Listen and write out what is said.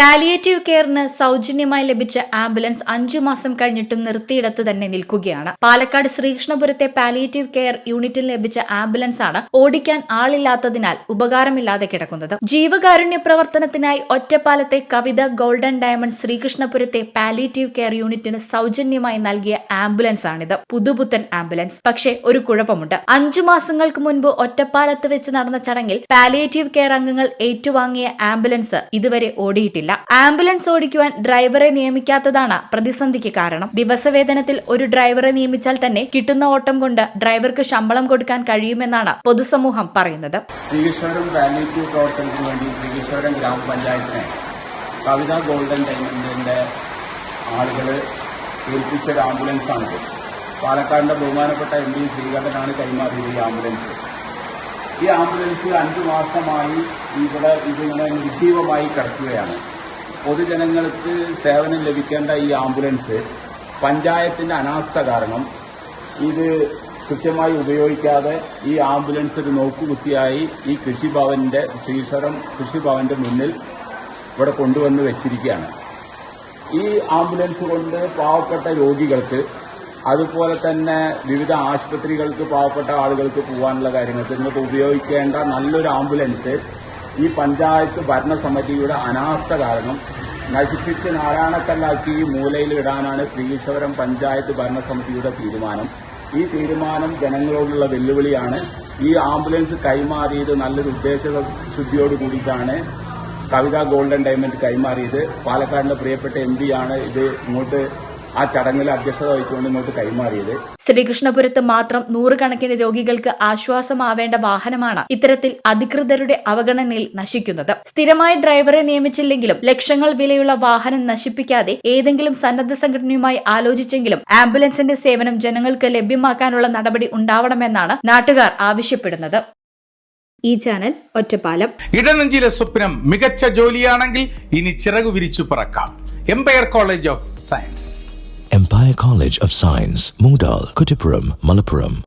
Palliative കെയറിന് സൗജന്യമായി ലഭിച്ച ambulance അഞ്ചു മാസം കഴിഞ്ഞിട്ടും നിർത്തിയിടത്ത് തന്നെ നിൽക്കുകയാണ്. പാലക്കാട് ശ്രീകൃഷ്ണപുരത്തെ പാലിയേറ്റീവ് കെയർ യൂണിറ്റിൽ ലഭിച്ച ആംബുലൻസ് ആണ് ഓടിക്കാൻ ആളില്ലാത്തതിനാൽ ഉപകാരമില്ലാതെ കിടക്കുന്നത്. ജീവകാരുണ്യ പ്രവർത്തനത്തിനായി ഒറ്റപ്പാലത്തെ കവിത ഗോൾഡൻ ഡയമണ്ട് ശ്രീകൃഷ്ണപുരത്തെ പാലിയേറ്റീവ് കെയർ യൂണിറ്റിന് സൗജന്യമായി നൽകിയ ആംബുലൻസ് ആണിത്. പുതുപുത്തൻ ആംബുലൻസ്. പക്ഷേ ഒരു കുഴപ്പമുണ്ട്. അഞ്ചു മാസങ്ങൾക്ക് മുൻപ് ഒറ്റപ്പാലത്ത് വെച്ച് നടന്ന ചടങ്ങിൽ പാലിയേറ്റീവ് കെയർ അംഗങ്ങൾ ഏറ്റുവാങ്ങിയ ആംബുലൻസ് ഇതുവരെ ഓടിയിട്ടില്ല. ആംബുലൻസ് ഓടിക്കുവാൻ ഡ്രൈവറെ നിയമിക്കാത്തതാണ് പ്രതിസന്ധിക്ക് കാരണം. ദിവസവേതനത്തിൽ ഒരു ഡ്രൈവറെ നിയമിച്ചാൽ തന്നെ കിട്ടുന്ന ഓട്ടം കൊണ്ട് ഡ്രൈവർക്ക് ശമ്പളം കൊടുക്കാൻ കഴിയുമെന്നാണ് പൊതുസമൂഹം പറയുന്നത്. ഗോൾഡൻ ആളുകൾ ഏൽപ്പിച്ച ഒരു ആംബുലൻസാണിത് പാലക്കാടിന്റെ ബഹുമാനപ്പെട്ട എം പി ശ്രീകണ്ഠനാണ് കൈമാറിയത് ഈ ആംബുലൻസ്. ഈ ആംബുലൻസ് അഞ്ച് മാസമായി ഇവിടെ ഇതിങ്ങനെ നിർജീവമായി കിടക്കുകയാണ്. പൊതുജനങ്ങൾക്ക് സേവനം ലഭിക്കേണ്ട ഈ ആംബുലൻസ് പഞ്ചായത്തിന്റെ അനാസ്ഥ കാരണം ഇത് കൃത്യമായി ഉപയോഗിക്കാതെ ഈ ആംബുലൻസ് ഒരു നോക്കുകുത്തിയായി ഈ കൃഷിഭവന്റെ ശ്രീശ്വരം കൃഷിഭവന്റെ മുന്നിൽ ഇവിടെ കൊണ്ടുവന്ന് വെച്ചിരിക്കുകയാണ്. ഈ ആംബുലൻസ് കൊണ്ട് പാവപ്പെട്ട രോഗികൾക്ക് അതുപോലെ തന്നെ വിവിധ ആശുപത്രികൾക്ക് പാവപ്പെട്ട ആളുകൾക്ക് പോകാനുള്ള കാര്യങ്ങൾക്ക് നിങ്ങൾക്ക് ഉപയോഗിക്കേണ്ട നല്ലൊരു ആംബുലൻസ് ഈ പഞ്ചായത്ത് ഭരണസമിതിയുടെ അനാസ്ഥ കാരണം നശിപ്പിച്ച് നാരായണക്കല്ലാക്കി മൂലയിൽ ഇടാനാണ് ശ്രീകൃഷ്ണപുരം പഞ്ചായത്ത് ഭരണസമിതിയുടെ തീരുമാനം. ഈ തീരുമാനം ജനങ്ങളോടുള്ള വെല്ലുവിളിയാണ്. ഈ ആംബുലൻസ് കൈമാറിയത് നല്ലൊരു ഉദ്ദേശ ശുദ്ധിയോട് കൂടിയിട്ടാണ് കവിത ഗോൾഡൻ ഡയമണ്ട് കൈമാറിയത്. പാലക്കാടിന്റെ പ്രിയപ്പെട്ട എം ആണ് ഇത് ഇങ്ങോട്ട് ആ ചടങ്ങിൽ അധ്യക്ഷത വഹിച്ചുകൊണ്ട് ഇങ്ങോട്ട് കൈമാറിയത്. ശ്രീകൃഷ്ണപുരത്ത് മാത്രം നൂറുകണക്കിന് രോഗികൾക്ക് ആശ്വാസമാവേണ്ട വാഹനമാണ് ഇത്തരത്തിൽ അധികൃതരുടെ അവഗണനയിൽ നശിക്കുന്നത്. സ്ഥിരമായ ഡ്രൈവറെ നിയമിച്ചില്ലെങ്കിലും ലക്ഷങ്ങൾ വിലയുള്ള വാഹനം നശിപ്പിക്കാതെ ഏതെങ്കിലും സന്നദ്ധ സംഘടനയുമായി ആലോചിച്ചെങ്കിലും ആംബുലൻസിന്റെ സേവനം ജനങ്ങൾക്ക് ലഭ്യമാക്കാനുള്ള നടപടി ഉണ്ടാവണമെന്നാണ് നാട്ടുകാർ ആവശ്യപ്പെടുന്നത്. ഈ ചാനൽ ഒറ്റപ്പാലം. ഇടനെഞ്ചിലെ സ്വപ്നം മികച്ച ജോലിയാണെങ്കിൽ ഇനി ചിറകു വിരിച്ചു പറക്കാം. Empire College of Science Empire College of Science, Moondal, Kuttipuram, Malappuram.